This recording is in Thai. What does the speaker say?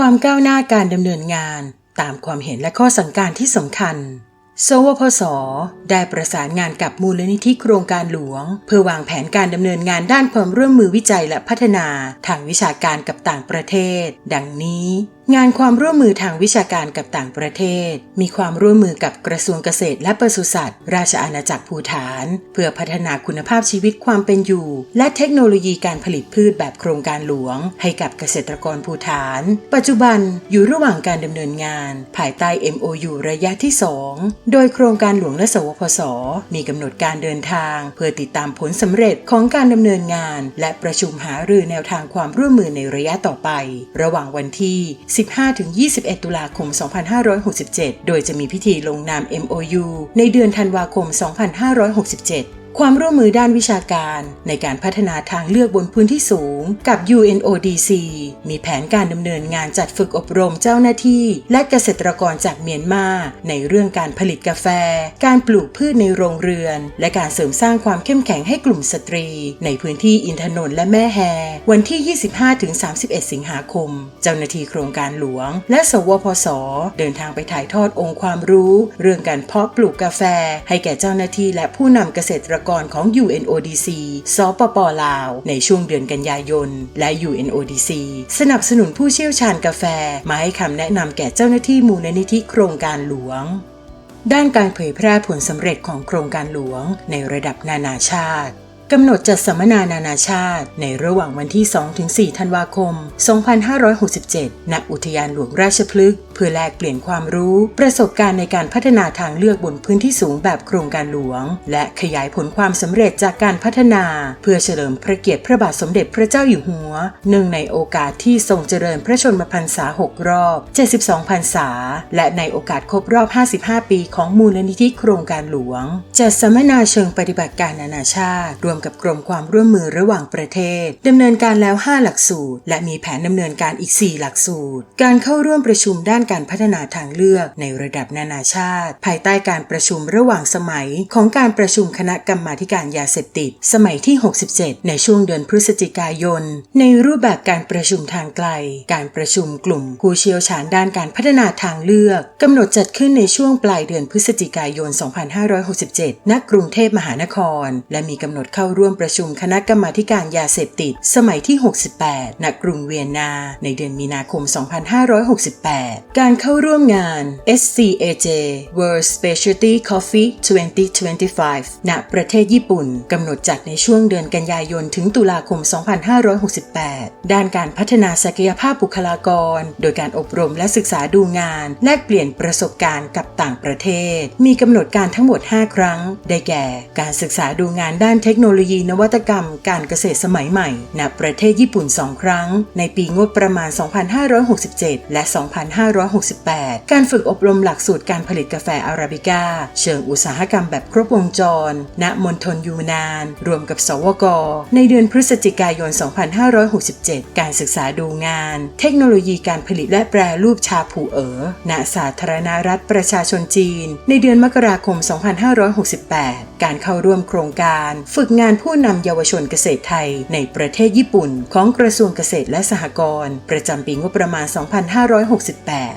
ความก้าวหน้าการดำเนินงานตามความเห็นและข้อสั่งการที่สำคัญ สวพศ ได้ประสานงานกับมูลนิธิโครงการหลวง เพื่อวางแผนการดำเนินงานด้านความร่วมมือวิจัยและพัฒนาทางวิชาการกับต่างประเทศ ดังนี้งานความร่วมมือทางวิชาการกับต่างประเทศ มีความร่วมมือกับกระทรวงเกษตรและปศุสัตว์ ราชอาณาจักรภูฐาน เพื่อพัฒนาคุณภาพชีวิตความเป็นอยู่ และเทคโนโลยีการผลิตพืชแบบโครงการหลวง ให้กับเกษตรกรภูฐาน ปัจจุบันอยู่ระหว่างการดำเนินงาน ภายใต้ MOU ระยะที่ 2 โดยโครงการหลวงและสวพศมีกำหนดการเดินทาง เพื่อติดตามผลสำเร็จของการดำเนินงาน และประชุมหารือแนวทางความร่วมมือในระยะต่อไป ระหว่างวันที่15-21 ตุลาคม 2567 โดยจะมีพิธีลงนาม MOU ในเดือนธันวาคม 2567 ความร่วมมือด้านวิชาการในการพัฒนาทางเลือกบนพื้นที่สูง กับ UNODC มีแผนการดำเนินงานจัดฝึกอบรมเจ้าหน้าที่ และเกษตรกรจากเมียนมาในเรื่องการผลิตกาแฟ การปลูกพืชในโรงเรือน และการเสริมสร้างความเข้มแข็งให้กลุ่มสตรี ในพื้นที่อินทนนท์และแม่แฮ วันที่ 25-31 สิงหาคม เจ้าหน้าที่โครงการหลวง และสวพศเดินทางไปถ่ายทอดองค์ความรู้ เรื่องการเพาะปลูกกาแฟ ให้แก่เจ้าหน้าที่และผู้นำเกษตรกรของ UNODC สปปลาว ในช่วงเดือนกันยายน และ UNODC สนับสนุนผู้เชี่ยวชาญกาแฟ มาให้คำแนะนำแก่เจ้าหน้าที่มูลนิธิโครงการหลวงด้านการเผยแพร่ผลสำเร็จของโครงการหลวงในระดับนานาชาติกำหนดจัดสัมมนานานาชาติ ในระหว่างวันที่ 2-4 ธันวาคม 2567 ณ อุทยานหลวงราชพฤกษ์เพื่อแลกเปลี่ยนความรู้ ประสบการณ์ในการพัฒนาทางเลือกบนพื้นที่สูงแบบโครงการหลวง และขยายผลความสำเร็จจากการพัฒนา เพื่อเฉลิมพระเกียรติพระบาทสมเด็จพระเจ้าอยู่หัวเนื่องในโอกาสที่ทรงเจริญพระชนมพรรษา 6 รอบ 72 พรรษา และในโอกาสครบรอบ 55 ปีของมูลนิธิโครงการหลวง จัดสัมมนาเชิงปฏิบัติการนานาชาติ รวมกับกรมความร่วมมือระหว่างประเทศดำเนินการแล้ว 5 หลักสูตร และมีแผนดำเนินการอีก 4 หลักสูตร การเข้าร่วมประชุมด้านการพัฒนาทางเลือกในระดับนานาชาติ ภายใต้การประชุมระหว่างสมัยของการประชุมคณะกรรมาการยาเสพติด สมัยที่ 67 ในช่วงเดือนพฤศจิกายน ในรูปแบบการประชุมทางไกล การประชุมกลุ่มผู้เชี่ยวชาญด้านการพัฒนาทางเลือกกำหนดจัดขึ้นในช่วงปลายเดือนพฤศจิกายน 2567 ณ กรุงเทพมหานคร และมีกำหนดเข้าร่วมประชุมคณะกรรมาการยาเสพติด สมัยที่ 68 ณ กรุงเวียนนา ในเดือนมีนาคม 2568การเข้าร่วมงาน SCAJ World Specialty Coffee 2025 ณ ประเทศญี่ปุ่น กำหนดจัดในช่วงเดือนกันยายน ถึงตุลาคม 2568 ด้านการพัฒนาศักยภาพบุคลากร โดยการอบรมและศึกษาดูงาน แลกเปลี่ยนประสบการณ์กับต่างประเทศ มีกำหนดการทั้งหมด 5 ครั้ง ได้แก่ การศึกษาดูงานด้านเทคโนโลยีนวัตกรรม การเกษตรสมัยใหม่ ณ ประเทศญี่ปุ่น 2 ครั้ง ในปีงบประมาณ 2567 และ 256 2568 การฝึกอบรมหลักสูตรการผลิตกาแฟอาราบิก้า เชิงอุตสาหกรรมแบบครบวงจร ณ มณฑลยูนาน รวมกับสวก ในเดือนพฤศจิกายน 2567 การศึกษาดูงาน เทคโนโลยีการผลิตและแปรรูปชาผูเอ๋อ ณ สาธารณรัฐประชาชนจีน ในเดือนมกราคม 2568 การเข้าร่วมโครงการ ฝึกงานผู้นำเยาวชนเกษตรไทย ในประเทศญี่ปุ่น ของกระทรวงเกษตรและสหกรณ์ประจำปีงบประมาณ 2568